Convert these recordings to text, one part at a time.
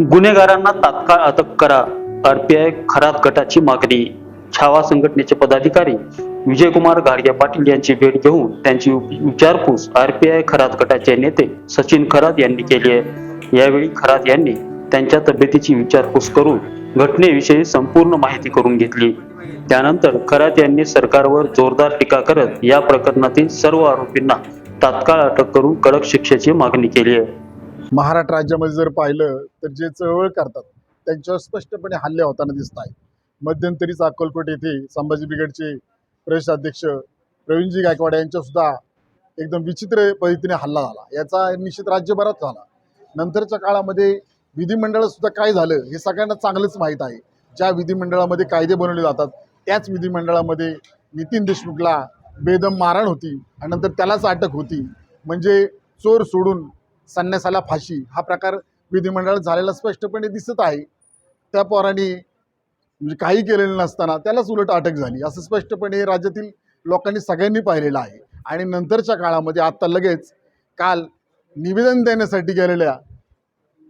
गुन्हेगारांना तात्काळ अटक करा. आरपीआय खरात गटाची मागणी. छावा संघटनेचे पदाधिकारी विजयकुमार गाडगे पाटील यांची भेट घेऊन त्यांची विचारपूस आरपीआय खरात गटाचे नेते सचिन खरात यांनी केली आहे. यावेळी खरात यांनी त्यांच्या तब्येतीची विचारपूस करून घटनेविषयी संपूर्ण माहिती करून घेतली. त्यानंतर खरात यांनी सरकारवर जोरदार टीका करत या प्रकरणातील सर्व आरोपींना तात्काळ अटक करून कडक शिक्षेची मागणी केली आहे. महाराष्ट्र राज्यामध्ये जर पाहिलं तर जे चळवळ करतात त्यांच्यावर स्पष्टपणे हल्ले होताना दिसत आहे मध्यंतरीच अक्कलकोट येथे संभाजी ब्रिगेडचे प्रदेशाध्यक्ष प्रवीणजी गायकवाड यांच्यासुद्धा एकदम विचित्र पद्धतीने हल्ला झाला. याचा निश्चित राज्यभरात झाला. नंतरच्या काळामध्ये विधिमंडळात सुद्धा काय झालं हे सगळ्यांना चांगलंच माहीत आहे. ज्या विधिमंडळामध्ये कायदे बनवले जातात त्याच विधिमंडळामध्ये नितीन देशमुखला बेदम मारहाण होती आणि नंतर त्यालाच अटक होती. म्हणजे चोर सोडून संन्यासाला फाशी. हा प्रकार विधिमंडळात झालेला स्पष्टपणे दिसत आहे. त्या पोरांनी म्हणजे काही केलेलं नसताना त्यालाच उलट अटक झाली. असं स्पष्टपणे राज्यातील लोकांनी सगळ्यांनी पाहिलेलं आहे. आणि नंतरच्या काळामध्ये आत्ता लगेच काल निवेदन देण्यासाठी गेलेल्या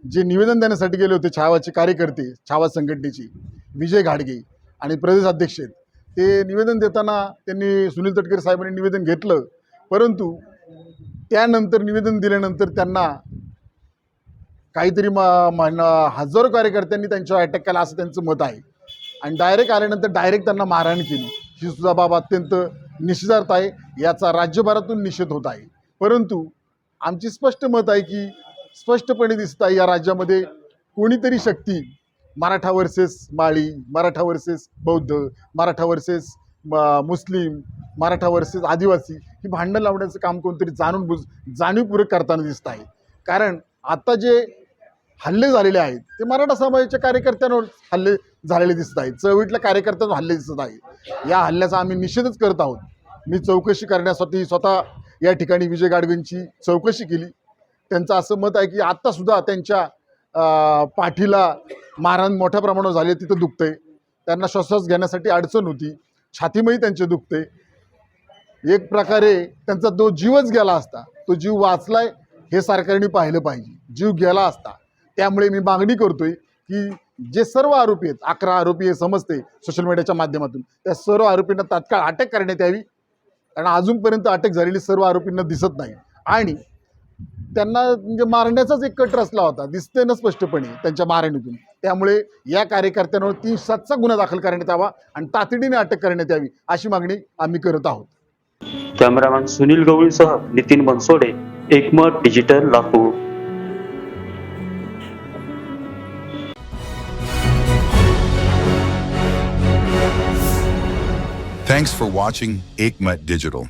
जे निवेदन देण्यासाठी गेले होते छावाचे कार्यकर्ते छावा संघटनेचे विजय घाडगे आणि प्रदेश अध्यक्ष आहेत. ते निवेदन देताना त्यांनी सुनील तटकरे साहेबांनी निवेदन घेतलं. परंतु त्यानंतर निवेदन दिल्यानंतर त्यांना काहीतरी म हजारो कार्यकर्त्यांनी त्यांच्यावर अटॅक केला असं त्यांचं मत आहे. आणि डायरेक्ट आल्यानंतर डायरेक्ट त्यांना मारहाण केली. ही सुद्धा बाब अत्यंत निषेधार्थ आहे. याचा राज्यभरातून निषेध होत आहे. परंतु आमची स्पष्ट मत आहे की स्पष्टपणे दिसत आहे या राज्यामध्ये कोणीतरी शक्ती मराठा वर्सेस माळी मराठा वर्सेस बौद्ध मराठा वर्सेस मुस्लिम मराठा वर्सेस आदिवासी ही भांडणं लावण्याचं काम कोणतरी जाणून बुज जाणीवपूर्वक करताना दिसत आहे. कारण आता जे हल्ले झालेले आहेत ते मराठा समाजाच्या कार्यकर्त्यांवर हल्ले झालेले दिसत आहेत. चळवळीतल्या कार्यकर्त्यांवर हल्ले दिसत आहेत. या हल्ल्याचा आम्ही निषेधच करत आहोत. मी चौकशी करण्यासाठी स्वतः या ठिकाणी विजय गाडगेंची चौकशी केली. त्यांचं असं मत आहे की आत्तासुद्धा त्यांच्या पाठीला मारहाण मोठ्या प्रमाणावर झाली तिथं दुखतंय. त्यांना श्वासोश्वास घेण्यासाठी अडचण होती. छातीमही त्यांचे दुखते. एक प्रकारे त्यांचा तो जीवच गेला असता. तो जीव वाचलाय हे सरकारने पाहिलं पाहिजे. जीव गेला असता. त्यामुळे मी मागणी करतोय की जे सर्व आरोपी आहेत अकरा आरोपी हे समजते सोशल मीडियाच्या माध्यमातून. त्या सर्व आरोपींना तात्काळ अटक करण्यात यावी. कारण अजूनपर्यंत अटक झालेली सर्व आरोपींना दिसत नाही. आणि त्यांना म्हणजे मारण्याचाच एक कट रचला होता. दिसते ना स्पष्टपणे त्यांच्या मारण्यातून. त्यामुळे या कार्यकर्त्यांवर तीन सातचा गुन्हा दाखल करण्यात यावा आणि तातडीने अटक करण्यात यावी अशी मागणी आम्ही करत आहोत cameraman Sunil गवळीसह Nitin Bansode Ekmat digital Latur Thanks for watching Aikmat Digital.